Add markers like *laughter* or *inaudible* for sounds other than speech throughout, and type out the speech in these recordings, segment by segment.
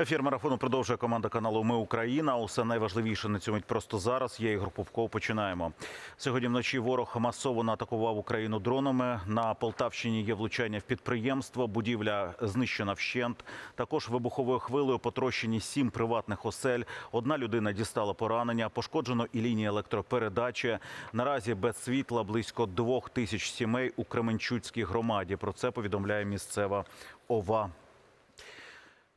Ефір марафону продовжує команда каналу Ми Україна. Усе найважливіше на мить просто зараз. Я Ігор Попков. Починаємо. Сьогодні вночі ворог масово наатакував Україну дронами. На Полтавщині є влучання в підприємство. Будівля знищена вщент. Також вибуховою хвилею потрощені сім приватних осель. Одна людина дістала поранення. Пошкоджено і лінії електропередачі. Наразі без світла близько двох тисяч сімей у Кременчуцькій громаді. Про це повідомляє місцева ОВА.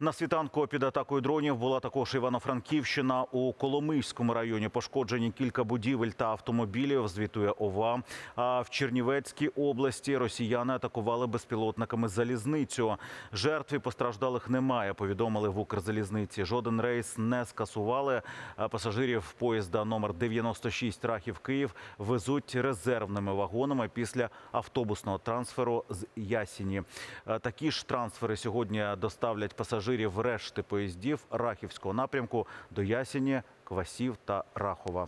На світанку під атакою дронів була також Івано-Франківщина. У Коломийському районі пошкоджені кілька будівель та автомобілів. Звітує ОВА. А в Чернівецькій області росіяни атакували безпілотниками залізницю. Жертв і постраждалих немає. Повідомили в Укрзалізниці. Жоден рейс не скасували. Пасажирів поїзда номер 96 Рахів Київ везуть резервними вагонами після автобусного трансферу з Ясіні. Е, Такі ж трансфери сьогодні доставлять пасажирів решти поїздів Рахівського напрямку до Ясіні, Квасів та Рахова.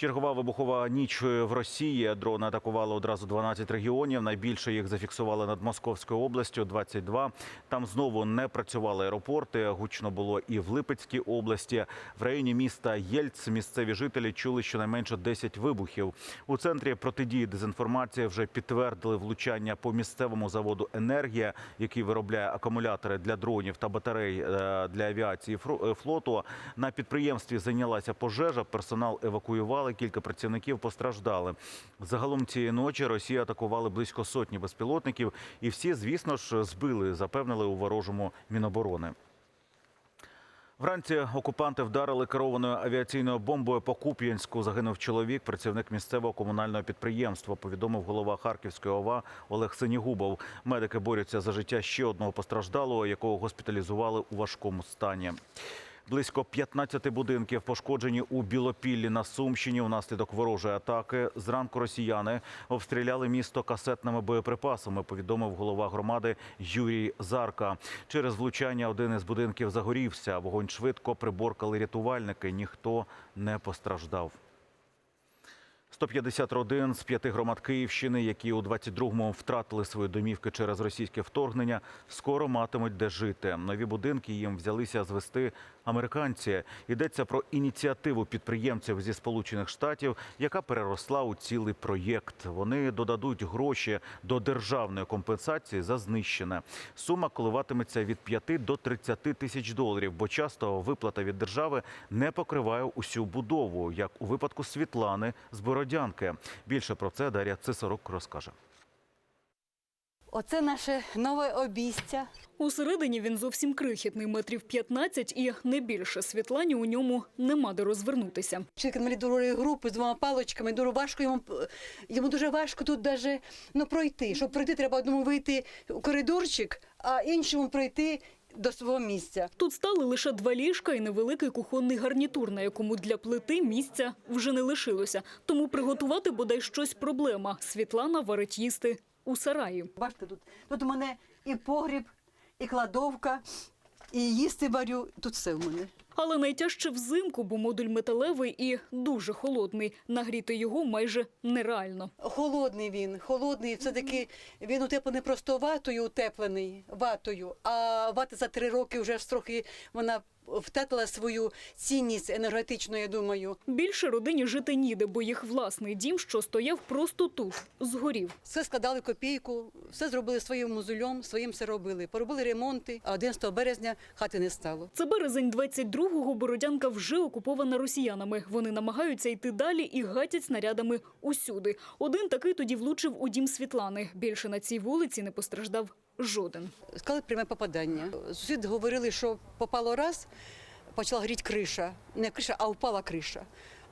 Чергова вибухова ніч в Росії. Дрони атакували одразу 12 регіонів. Найбільше їх зафіксували над Московською областю 22. Там знову не працювали аеропорти. Гучно було і в Липецькій області. В районі міста Єльц місцеві жителі чули щонайменше 10 вибухів. У центрі протидії дезінформації вже підтвердили влучання по місцевому заводу Енергія, який виробляє акумулятори для дронів та батарей е, для авіації е, флоту. На підприємстві зайнялася пожежа. Персонал евакуювали. Кілька працівників постраждали. Загалом цієї ночі Росія атакували близько сотні безпілотників, і всі, звісно ж, збили, запевнили у ворожому міноборони. Вранці окупанти вдарили керованою авіаційною бомбою по Куп'янську. Загинув чоловік, працівник місцевого комунального підприємства. Повідомив голова Харківської ОВА Олег Синігубов. Медики борються за життя ще одного постраждалого, якого госпіталізували у важкому стані. Близько 15 будинків пошкоджені у Білопіллі на Сумщині внаслідок ворожої атаки. Зранку росіяни обстріляли місто касетними боєприпасами. Повідомив голова громади Юрій Зарка. Через влучання один із будинків загорівся. Вогонь швидко приборкали рятувальники. Ніхто не постраждав. 150 родин з п'яти громад Київщини, які у 22-му втратили свої домівки через російське вторгнення, скоро матимуть де жити. Нові будинки їм взялися звести американці. Йдеться про ініціативу підприємців зі Сполучених Штатів, яка переросла у цілий проєкт. Вони додадуть гроші до державної компенсації за знищене. Сума коливатиметься від 5 до 30 тисяч доларів, бо часто виплата від держави не покриває усю будову, як у випадку Світлани з Бородянки. Більше про це Дар'я Цисарук розкаже. Оце наше нове обійстя. Усередині він зовсім крихітний, метрів 15 і не більше. Світлані у ньому нема де розвернутися. Чоловік інвалід другої групи з двома паличками. Дуже важко йому йому дуже важко тут даже ну, пройти. Щоб пройти, треба одному вийти у коридорчик, а іншому пройти до свого місця. Тут стали лише два ліжка і невеликий кухонний гарнітур, на якому для плити місця вже не лишилося. Тому приготувати бодай щось проблема. Світлана варить їсти у сараї. Бачите, тут, тут у мене і погріб, і кладовка, і їсти варю. Тут все в мене. Але найтяжче взимку, бо модуль металевий і дуже холодний. Нагріти його майже нереально. Холодний він, холодний. Все таки він утеплений просто ватою, утеплений ватою. А вата за три роки вже ж трохи вона втратила свою цінність енергетичну, я думаю. Більше родині жити ніде, бо їх власний дім, що стояв просто тут, згорів. Все складали копійку, все зробили своїм музулем, своїм все робили. Поробили ремонти, а 11 березня хати не стало. Це березень 22-го, Бородянка вже окупована росіянами. Вони намагаються йти далі і гатять снарядами усюди. Один такий тоді влучив у дім Світлани. Більше на цій вулиці не постраждав жоден. Сказали пряме попадання. Сусід говорили, що попало раз, почала горіти криша. Не криша, а впала криша.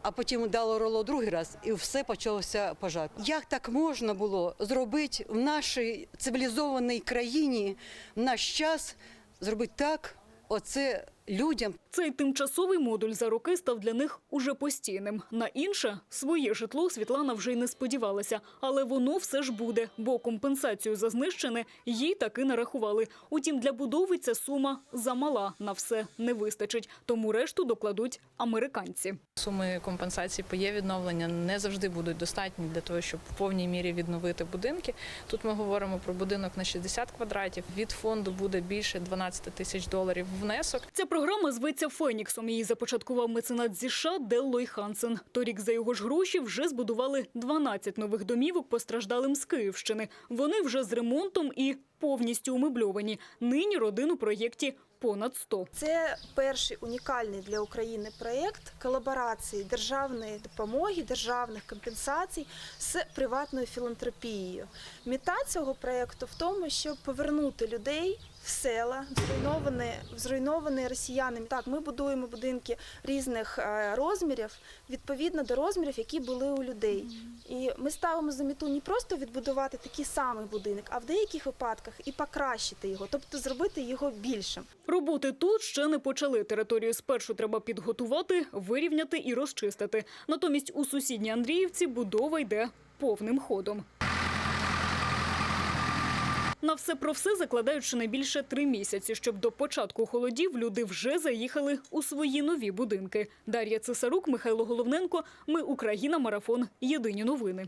А потім дало роло другий раз, і все почалося пожар. Як так можна було зробити в нашій цивілізованій країні в наш час зробити так? Оце людям. Цей тимчасовий модуль за роки став для них уже постійним. На інше своє житло Світлана вже й не сподівалася, але воно все ж буде, бо компенсацію за знищене їй таки нарахували. Утім, для будови ця сума замала на все не вистачить, тому решту докладуть американці. Суми компенсації по є відновлення не завжди будуть достатні для того, щоб в повній мірі відновити будинки. Тут ми говоримо про будинок на 60 квадратів. Від фонду буде більше 12 тисяч доларів внесок. Ця програма зветься Феніксом. Її започаткував меценат зі США Деллой Хансен. Торік за його ж гроші вже збудували 12 нових домівок постраждалим з Київщини. Вони вже з ремонтом і повністю умебльовані. Нині родин у проєкті понад 100. Це перший унікальний для України проєкт колаборації державної допомоги, державних компенсацій з приватною філантропією. Мета цього проєкту в тому, щоб повернути людей в села, зруйновані, в зруйновані росіянами. Так, ми будуємо будинки різних е, розмірів відповідно до розмірів, які були у людей. І ми ставимо за мету не просто відбудувати такий самий будинок, а в деяких випадках і покращити його, тобто зробити його більшим. Роботи тут ще не почали. Територію спершу треба підготувати, вирівняти і розчистити. Натомість у сусідній Андріївці будова йде повним ходом. На все про все закладають найбільше три місяці, щоб до початку холодів люди вже заїхали у свої нові будинки. Дар'я Цесарук, Михайло Головненко. Ми Україна. Марафон. Єдині новини.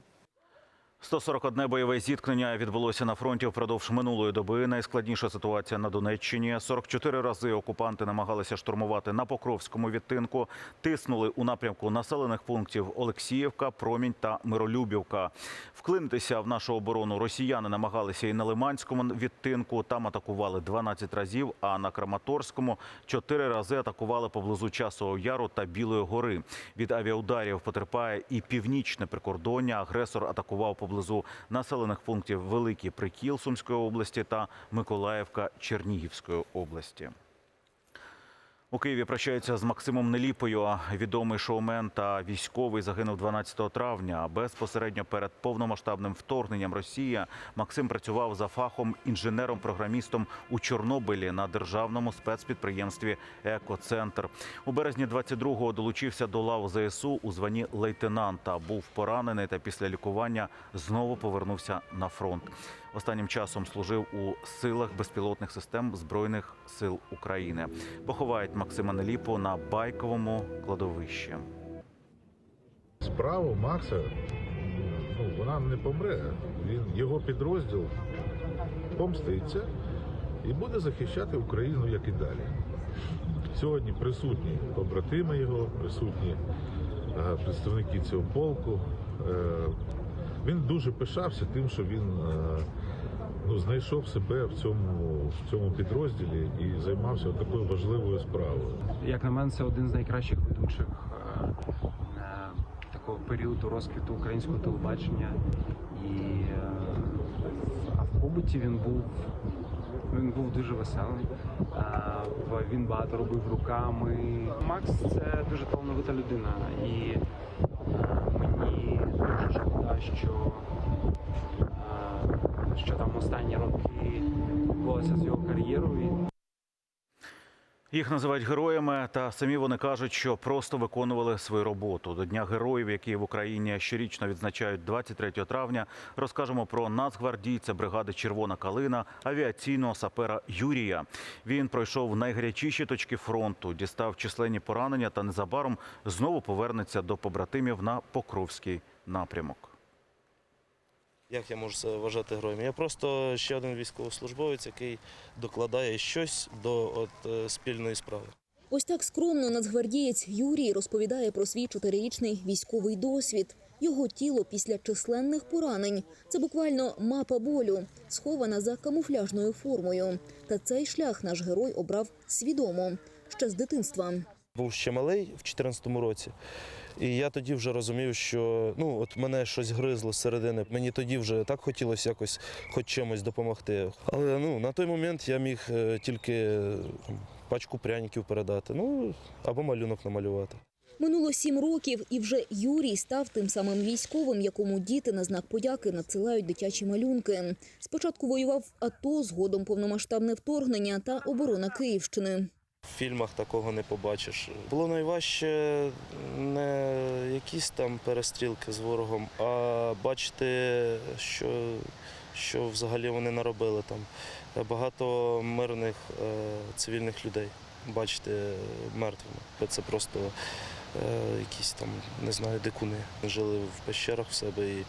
141 бойове зіткнення відбулося на фронті впродовж минулої доби. Найскладніша ситуація на Донеччині. 44 рази окупанти намагалися штурмувати на Покровському відтинку, тиснули у напрямку населених пунктів Олексіївка, Промінь та Миролюбівка. Вклинитися в нашу оборону росіяни намагалися і на Лиманському відтинку. Там атакували 12 разів. А на Краматорському 4 рази атакували поблизу Часового Яру та Білої гори. Від авіаударів потерпає і північне прикордоння. Агресор атакував поблизу населених пунктів Великий Прикіл Сумської області та Миколаївка Чернігівської області. У Києві прощаються з Максимом Неліпою. Відомий шоумен та військовий загинув 12 травня. Безпосередньо перед повномасштабним вторгненням Росії Максим працював за фахом інженером-програмістом у Чорнобилі на державному спецпідприємстві Екоцентр. У березні 22-го долучився до лав ЗСУ у званні лейтенанта. Був поранений та після лікування знову повернувся на фронт. Останнім часом служив у силах безпілотних систем Збройних сил України. Поховають Максима Неліпу на байковому кладовищі. Справа Макса, ну, вона не помре. Він, його підрозділ помститься і буде захищати Україну, як і далі. Сьогодні присутні побратими його, присутні е, представники цього полку. Він дуже пишався тим, що він е, ну, знайшов себе в цьому, в цьому підрозділі і займався такою важливою справою. Як на мене, це один з найкращих ведучих е, е, такого періоду розквіту українського телебачення. І а в побуті він був він був дуже веселий. Він багато робив руками. Макс це дуже талановита людина, і е, мені дуже шкода, що, е, що там останні роки відбулося з його кар'єрою. Їх називають героями, та самі вони кажуть, що просто виконували свою роботу. До Дня героїв, які в Україні щорічно відзначають 23 травня, розкажемо про нацгвардійця бригади Червона калина, авіаційного сапера Юрія. Він пройшов найгарячіші точки фронту, дістав численні поранення та незабаром знову повернеться до побратимів на Покровський напрямок. Як я можу себе вважати героєм? Я просто ще один військовослужбовець, який докладає щось до от, е, спільної справи. Ось так скромно нацгвардієць Юрій розповідає про свій чотирирічний військовий досвід. Його тіло після численних поранень це буквально мапа болю, схована за камуфляжною формою. Та цей шлях наш герой обрав свідомо ще з дитинства. Був ще малий в 2014 році, і я тоді вже розумів, що ну от мене щось гризло зсередини. Мені тоді вже так хотілося якось хоч чимось допомогти. Але ну на той момент я міг е, тільки пачку пряників передати, ну або малюнок намалювати. Минуло сім років, і вже Юрій став тим самим військовим, якому діти на знак подяки надсилають дитячі малюнки. Спочатку воював АТО, згодом повномасштабне вторгнення та оборона Київщини. В фільмах такого не побачиш. Було найважче не якісь там перестрілки з ворогом, а бачити, що, що взагалі вони наробили там. Багато мирних е, цивільних людей бачити мертвими. Це просто е, якісь там, не знаю, дикуни. Жили в пещерах в себе, і,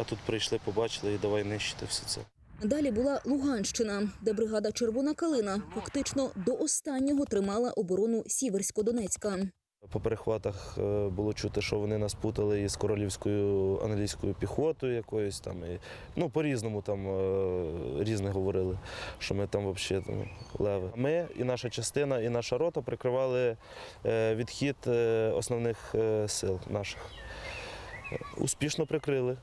а тут прийшли, побачили і давай нищити все це. Далі була Луганщина, де бригада Червона калина фактично до останнього тримала оборону Сіверсько-Донецька. По перехватах е, було чути, що вони нас путали із королівською англійською піхотою якоюсь там. І, ну, по-різному там е, різне говорили, що ми там взагалі там, леви. Ми і наша частина, і наша рота прикривали е, відхід основних сил наших. Успішно прикрили.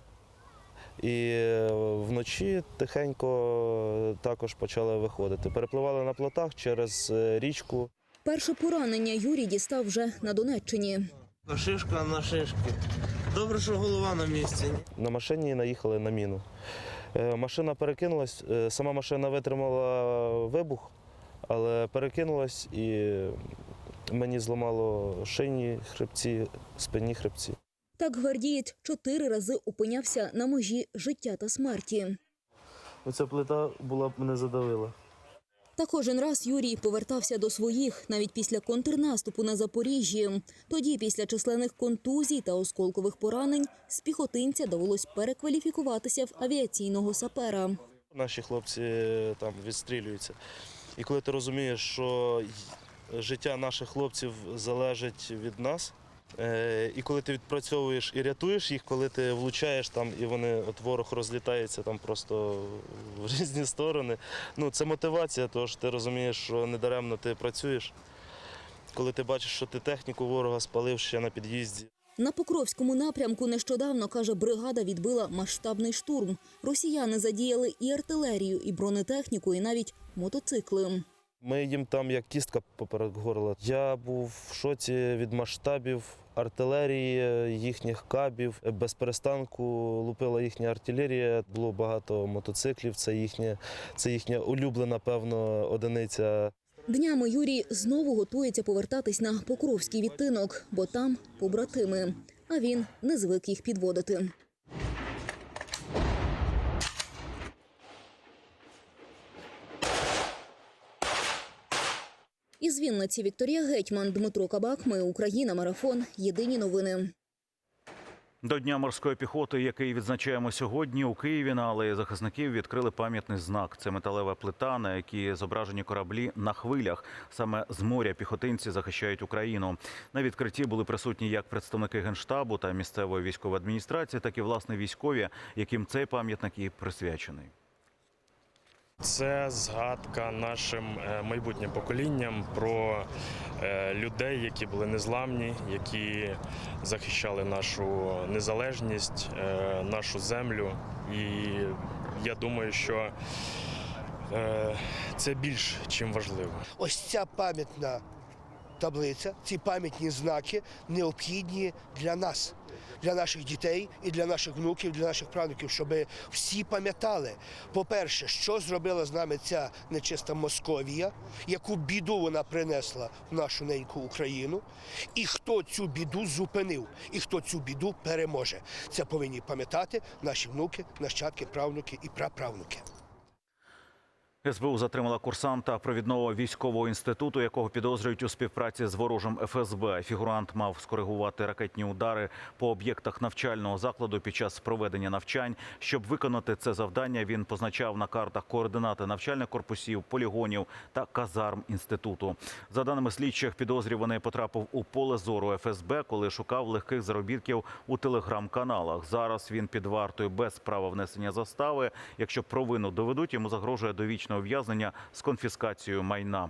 І е, вночі тихенько також почали виходити. Перепливали на плотах через е, річку. Перше поранення Юрій дістав вже на Донеччині. Шишка на шишки. Добре, що голова на місці. На машині наїхали на міну. Е, Машина перекинулась, сама машина витримала вибух, але перекинулась і мені зламало шийні хребці, спинні хребці. Так гвардієць чотири рази опинявся на межі життя та смерті. Оця плита була б мене задавила. Та кожен раз Юрій повертався до своїх, навіть після контрнаступу на Запоріжжі. Тоді, після численних контузій та осколкових поранень, з піхотинця довелось перекваліфікуватися в авіаційного сапера. Наші хлопці е, там відстрілюються. І коли ти розумієш, що життя наших хлопців залежить від нас, і коли ти відпрацьовуєш і рятуєш їх, коли ти влучаєш там і вони, от ворог розлітається там просто в *laughs* різні сторони. Ну, це мотивація, тому що ти розумієш, що недаремно ти працюєш. Коли ти бачиш, що ти техніку ворога спалив ще на під'їзді. На Покровському напрямку нещодавно, каже, бригада відбила масштабний штурм. Росіяни задіяли і артилерію, і бронетехніку, і навіть мотоцикли. Ми їм там як кістка поперек горла. Я був в шоці від масштабів артилерії, їхніх кабів. Без перестанку лупила їхня артилерія. Було багато мотоциклів. Це їхня, це їхня улюблена, певно, одиниця. Днями Юрій знову готується повертатись на Покровський відтинок, бо там побратими. А він не звик їх підводити. Із Вінниці Вікторія Гетьман, Дмитро Кабак. Ми Україна. Марафон. Єдині новини. До Дня морської піхоти, який відзначаємо сьогодні у Києві, на алеї захисників відкрили пам'ятний знак. Це металева плита, на якій зображені кораблі на хвилях. Саме з моря піхотинці захищають Україну. На відкритті були присутні як представники генштабу та місцевої військової адміністрації, так і власне військові, яким цей пам'ятник і присвячений. Це згадка нашим е, майбутнім поколінням про е, людей, які були незламні, які захищали нашу незалежність, е, нашу землю. І я думаю, що це більш чим важливо. Ось ця пам'ятна таблиця, ці пам'ятні знаки необхідні для нас, для наших дітей і для наших внуків, для наших правнуків, щоб всі пам'ятали, по-перше, що зробила з нами ця нечиста Московія, яку біду вона принесла в нашу неньку Україну, і хто цю біду зупинив, і хто цю біду переможе. Це повинні пам'ятати наші внуки, нащадки, правнуки і праправнуки. СБУ затримала курсанта провідного військового інституту, якого підозрюють у співпраці з ворожим ФСБ. Фігурант мав скоригувати ракетні удари по об'єктах навчального закладу під час проведення навчань. Щоб виконати це завдання, він позначав на картах координати навчальних корпусів, полігонів та казарм інституту. За даними слідчих, підозрюваний потрапив у поле зору ФСБ, коли шукав легких заробітків у телеграм-каналах. Зараз він під вартою без права внесення застави. Якщо провину доведуть, йому загрожує довічне ув'язнення з конфіскацією майна.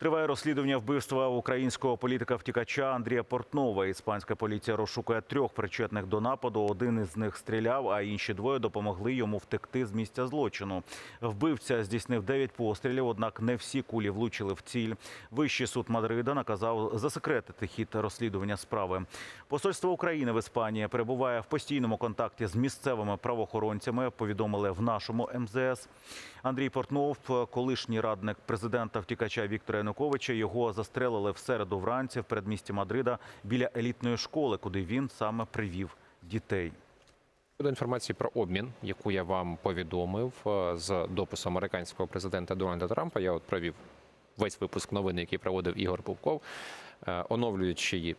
Триває розслідування вбивства українського політика-втікача Андрія Портнова. Іспанська поліція розшукує трьох причетних до нападу. Один із них стріляв, а інші двоє допомогли йому втекти з місця злочину. Вбивця здійснив дев'ять пострілів, однак не всі кулі влучили в ціль. Вищий суд Мадрида наказав засекретити хід розслідування справи. Посольство України в Іспанії перебуває в постійному контакті з місцевими правоохоронцями. Повідомили в нашому МЗС. Андрій Портнов, колишній радник президента втікача Віктора Януковича, його застрелили в середу вранці в передмісті Мадрида біля елітної школи, куди він саме привів дітей. До інформації про обмін, яку я вам повідомив е, з допису американського президента Дональда Трампа. Я от провів весь випуск новин, який проводив Ігор Пупков, е, оновлюючи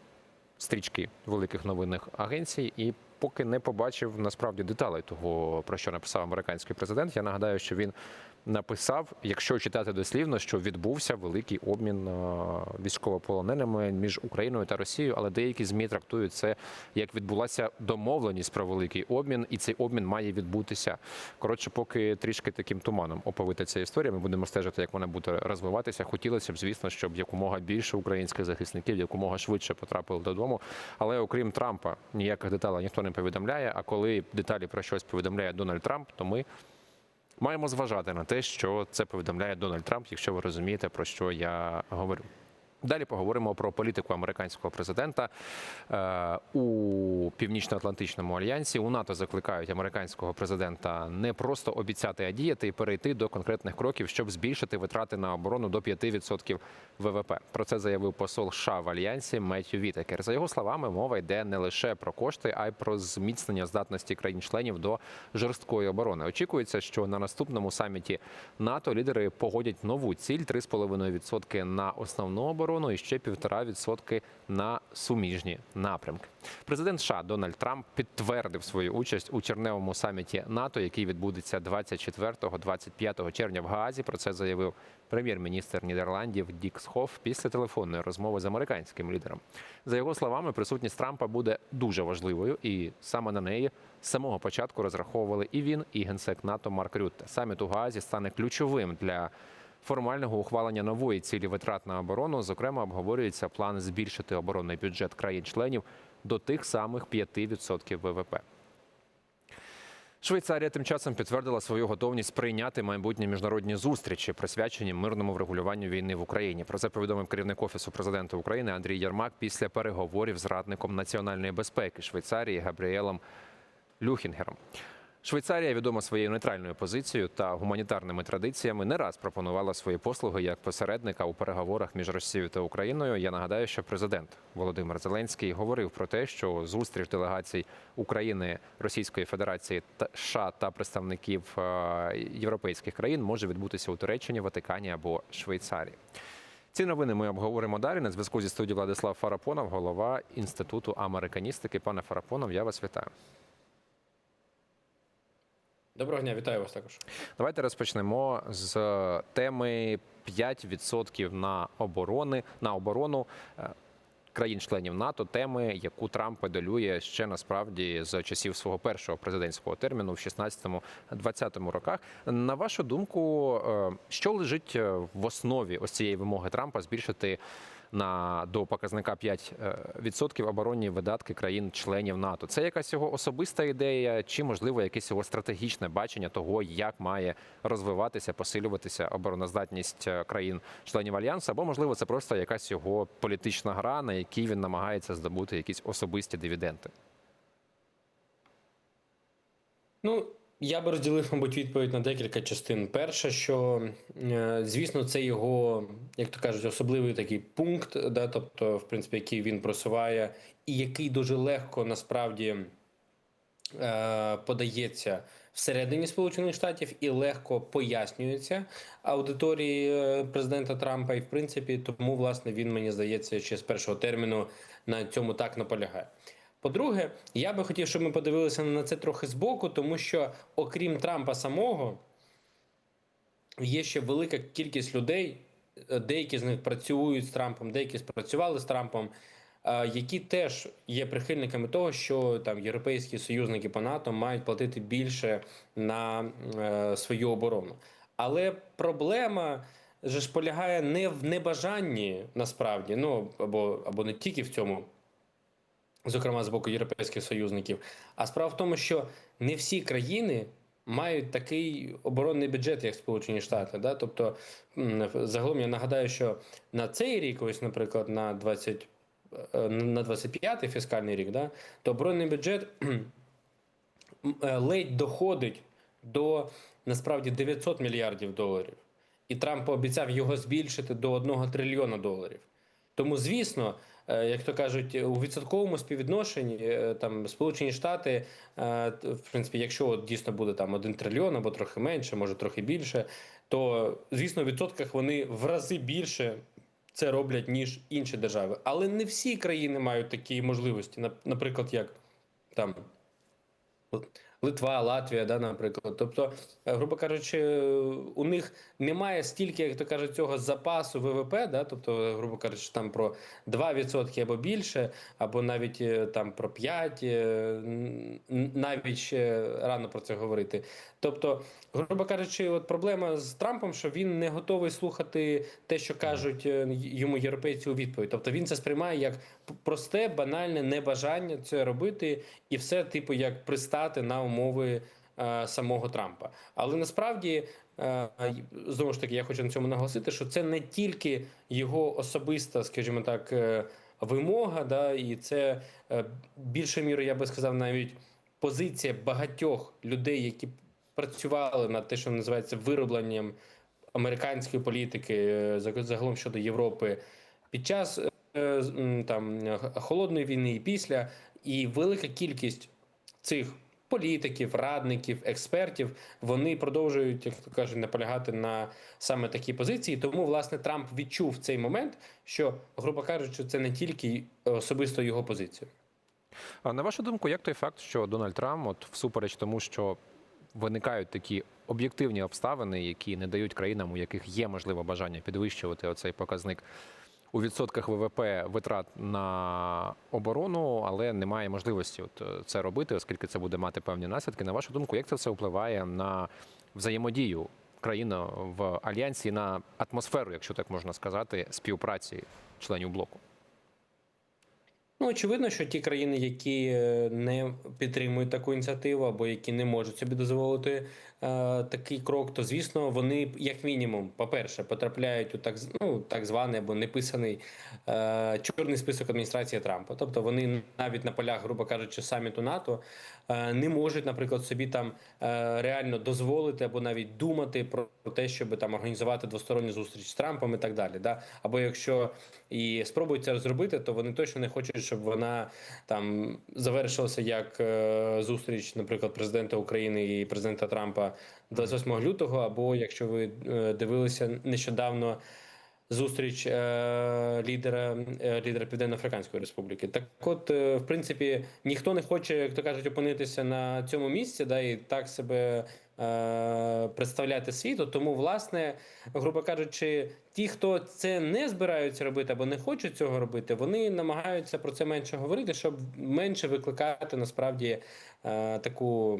стрічки великих новинних агенцій, і поки не побачив насправді деталей того, про що написав американський президент. Я нагадаю, що він написав, якщо читати дослівно, що відбувся великий обмін е, військовополоненими між Україною та Росією, але деякі змі трактують це як відбулася домовленість про великий обмін, і цей обмін має відбутися. Коротше, поки трішки таким туманом оповита ця історія. Ми будемо стежити, як вона буде розвиватися. Хотілося б, звісно, щоб якомога більше українських захисників якомога швидше потрапили додому. Але окрім Трампа, ніяких деталей ніхто не повідомляє. А коли деталі про щось повідомляє Дональд Трамп, то ми маємо зважати на те, що це повідомляє Дональд Трамп, якщо ви розумієте, про що я говорю. Далі поговоримо про політику американського президента Е, у північно-атлантичному альянсі. У НАТО закликають американського президента не просто обіцяти, а діяти і перейти до конкретних кроків, щоб збільшити витрати на оборону до 5% ВВП. Про це заявив посол США в альянсі Меттю Вітекер. За його словами, мова йде не лише про кошти, а й про зміцнення здатності країн-членів до жорсткої оборони. Очікується, що на наступному саміті НАТО лідери погодять нову ціль 3,5% на основну оборону і ще 1,5% на суміжні напрямки. Президент США Дональд Трамп підтвердив свою участь у черневому саміті НАТО, який відбудеться 24-25 червня в Гаазі. Про це заявив прем'єр-міністр Нідерландів Дік Схоф після телефонної розмови з американським лідером. За його словами, присутність Трампа буде дуже важливою, і саме на неї з самого початку розраховували і він, і генсек НАТО Марк Рютте. Саміт у Гаазі стане ключовим для формального ухвалення нової цілі витрат на оборону. Зокрема, обговорюється план збільшити оборонний бюджет країн-членів до тих самих 5% ВВП. Швейцарія тим часом підтвердила свою готовність прийняти майбутні міжнародні зустрічі, присвячені мирному врегулюванню війни в Україні. Про це повідомив керівник офісу президента України Андрій Єрмак після переговорів з радником національної безпеки Швейцарії Габріелом Люхінгером. Швейцарія відома своєю нейтральною позицією та гуманітарними традиціями. Не раз пропонувала свої послуги як посередника у переговорах між Росією та Україною. Я нагадаю, що президент Володимир Зеленський говорив про те, що зустріч делегацій України, Російської Федерації та США та представників е, європейських країн може відбутися у Туреччині, Ватикані або Швейцарії. Ці новини ми обговоримо далі. На зв'язку зі студією Владислав Фарапонов, голова інституту американістики. Пане Фарапонов, я вас вітаю. Доброго дня, вітаю вас також. Давайте розпочнемо з теми 5% на оборони на оборону е, країн-членів НАТО. Теми, яку Трамп педалює ще насправді з часів свого першого президентського терміну в 16-20 роках. На вашу думку, е, що лежить е, в основі ось цієї вимоги Трампа збільшити? На до показника 5% оборонні видатки країн-членів НАТО. Це якась його особиста ідея, чи можливо якесь його стратегічне бачення того, як має розвиватися, посилюватися обороноздатність е, країн-членів альянсу, або можливо це просто якась його політична гра, на якій він намагається здобути якісь особисті дивіденди. Ну, я би розділив, мабуть, відповідь на декілька частин. Перше, що е, звісно, це його, як то кажуть, особливий такий пункт, да, тобто, в принципі, який він просуває, і який дуже легко насправді е, подається всередині Сполучених Штатів і легко пояснюється аудиторії е, президента Трампа. І в принципі, тому власне він мені здається ще з першого терміну на цьому так наполягає. По-друге, я би хотів, щоб ми подивилися на це трохи збоку, тому що, окрім Трампа самого, є ще велика кількість людей, е, деякі з них працюють з Трампом, деякі спрацювали з Трампом, е, які теж є прихильниками того, що там європейські союзники по НАТО мають платити більше на е, свою оборону. Але проблема же ж полягає не в небажанні насправді, ну або, або не тільки в цьому, зокрема з боку європейських союзників. А справа в тому, що не всі країни мають такий оборонний бюджет, як Сполучені Штати. Да? Тобто, загалом я нагадаю, що на цей рік, ось, наприклад, на 20, е, на 25-й фіскальний рік, да, то оборонний бюджет е, ледь доходить до насправді 900 мільярдів доларів. І Трамп пообіцяв його збільшити до 1 трильйона доларів. Тому, звісно, як то кажуть, у відсотковому співвідношенні е, там Сполучені Штати, е, в принципі, якщо от дійсно буде там 1 трильйон або трохи менше, може трохи більше, то звісно, в відсотках вони в рази більше це роблять ніж інші держави. Але не всі країни мають такі можливості. Наприклад, як там Литва, Латвія, да, наприклад. Тобто, е, грубо кажучи, е, у них немає стільки, як то кажуть, цього запасу ВВП, да, тобто, грубо кажучи, там про 2% або більше, або навіть е, там про 5%, е, н- н- навіть ще рано про це говорити. Тобто, грубо кажучи, от проблема з Трампом, що він не готовий слухати те, що кажуть йому європейці у відповідь. Тобто він це сприймає як просте, банальне небажання це робити, і все, типу, як пристати на умови е, самого Трампа. Але насправді. е, Знову ж таки, я хочу на цьому наголосити, що це не тільки його особиста, скажімо так, е, вимога, да, і це е, більшою мірою, я би сказав, навіть позиція багатьох людей, які працювали над те, що називається виробленням американської політики загалом щодо Європи під час там холодної війни і після, і велика кількість цих політиків, радників, експертів вони продовжують, як то кажуть, наполягати на саме такій позиції. Тому власне Трамп відчув цей момент, що, грубо кажучи, це не тільки особисто його позиція. А на вашу думку, як той факт, що Дональд Трамп, от всупереч тому, що виникають такі об'єктивні обставини, які не дають країнам, у яких є можливо бажання підвищувати оцей показник у відсотках ВВП витрат на оборону, але немає можливості от е, це робити, оскільки це буде мати певні наслідки. На вашу думку, як це все впливає на взаємодію країн в альянсі на атмосферу, якщо так можна сказати, співпраці членів блоку? Ну, очевидно, що ті країни, які е, не підтримують таку ініціативу, або які не можуть собі дозволити такий крок, то звісно, вони, як мінімум, по-перше, потрапляють у так, ну, так званий або неписаний е, чорний список адміністрації Трампа. Тобто вони навіть на полях, грубо кажучи, саміту НАТО е, не можуть, наприклад, собі там е, реально дозволити або навіть думати про те, щоб там організувати двосторонню зустріч з Трампом і так далі. Да? Або якщо і спробують це зробити, то вони точно не хочуть, щоб вона там завершилася як е, зустріч, наприклад, президента України і президента Трампа 28 лютого, або якщо ви е, дивилися нещодавно. Зустріч е, лідера е, лідера Південно-Африканської Республіки. Так, от, в принципі, ніхто не хоче, як то кажуть, опинитися на цьому місці, да, і так себе представляти світу. Тому, власне, грубо кажучи, ті, хто це не збираються робити або не хочуть цього робити, вони намагаються про це менше говорити, щоб менше викликати насправді е, таку,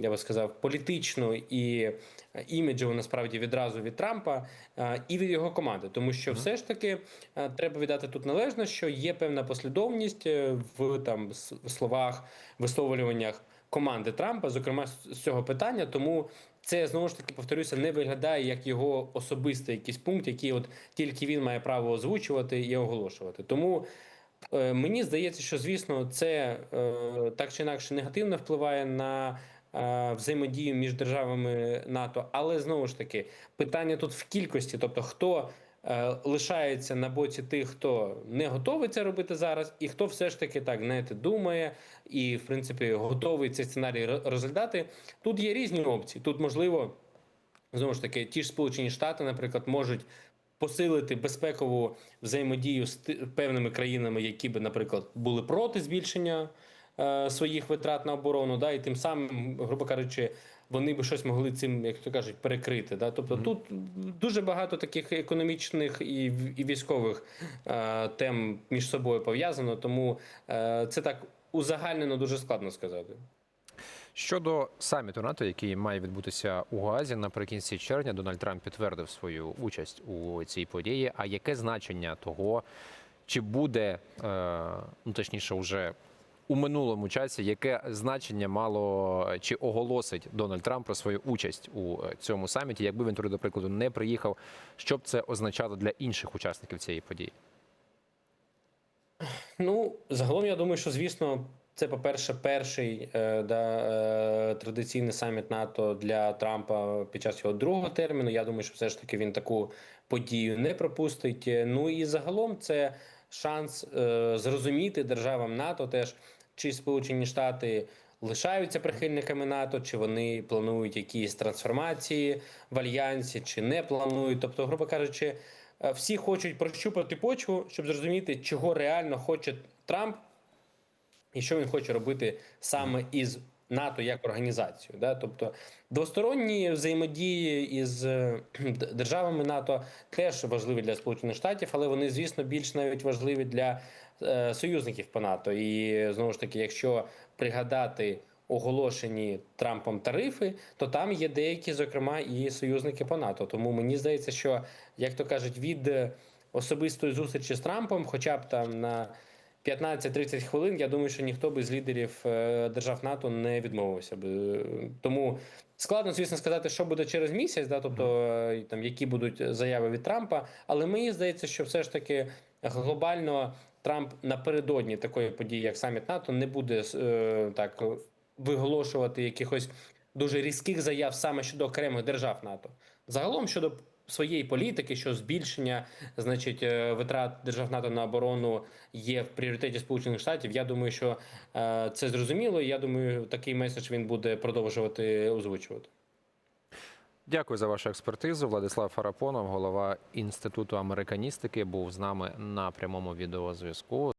я би сказав, політичну і іміджеву насправді відразу від Трампа е, і від його команди, тому що все ж таки е, треба віддати тут належно, що є певна послідовність е, в там словах, висловлюваннях команди Трампа, зокрема з цього питання. Тому це знову ж таки повторюся, не виглядає як його особистий якийсь пункт, який от тільки він має право озвучувати і оголошувати. Тому. е, Мені здається, що звісно, це е, так чи інакше негативно впливає на е, взаємодію між державами НАТО, але знову ж таки питання тут в кількості, тобто хто лишається на боці тих, хто не готовий це робити зараз, і хто все ж таки так знаєте, думає і в принципі готовий цей сценарій розглядати. Тут є різні опції. Тут можливо знову ж таки, ті ж Сполучені Штати, наприклад, можуть посилити безпекову взаємодію з певними країнами, які би, наприклад, були проти збільшення е, своїх витрат на оборону, да, і тим самим, грубо кажучи, вони би щось могли цим, як то кажуть, перекрити. Да? Тобто тут дуже багато таких економічних і, і військових е, тем між собою пов'язано, тому е, це так узагальнено дуже складно сказати. Щодо саміту НАТО, який має відбутися у Гаазі наприкінці червня, Дональд Трамп підтвердив свою участь у цій події. А яке значення того, чи буде е, ну точніше, уже у минулому часі, яке значення мало чи оголосить Дональд Трамп про свою участь у е, цьому саміті, якби він туди, до прикладу, не приїхав, що б це означало для інших учасників цієї події? Ну, загалом, я думаю, що звісно, це, по-перше, перший е, да, е, традиційний саміт НАТО для Трампа під час його другого терміну. Я думаю, що все ж таки він таку подію не пропустить. Ну і загалом це шанс зрозуміти державам НАТО теж, чи Сполучені Штати лишаються прихильниками НАТО, чи вони планують якісь трансформації в альянсі, чи не планують. Тобто, грубо кажучи, е, всі хочуть прощупати почву, щоб зрозуміти, чого реально хоче Трамп і що він хоче робити саме із НАТО як організацію. Да? Тобто двосторонні взаємодії із е, державами НАТО теж важливі для Сполучених Штатів, але вони, звісно, більш навіть важливі для союзників по НАТО. І знову ж таки, якщо пригадати оголошені Трампом тарифи, то там є деякі, зокрема, і союзники по НАТО. Тому мені здається, що як то кажуть, від е, особистої зустрічі з Трампом, хоча б там на 15-30 хвилин, я думаю, що ніхто би з лідерів е, держав НАТО не відмовився. Е, Тому складно, звісно, сказати, що буде через місяць, да, тобто е, там які будуть заяви від Трампа. Але мені здається, що все ж таки глобально Трамп напередодні такої події, як саміт НАТО, не буде е, так виголошувати якихось дуже різких заяв саме щодо окремих держав НАТО. Загалом щодо своєї політики, що збільшення значить е, витрат держав НАТО на оборону є в пріоритеті Сполучених Штатів. Я думаю, що е, це зрозуміло. і Я думаю, такий меседж він буде продовжувати озвучувати. Дякую за вашу експертизу. Владислав Фарапонов, голова інституту американістики, був з нами на прямому відеозв'язку.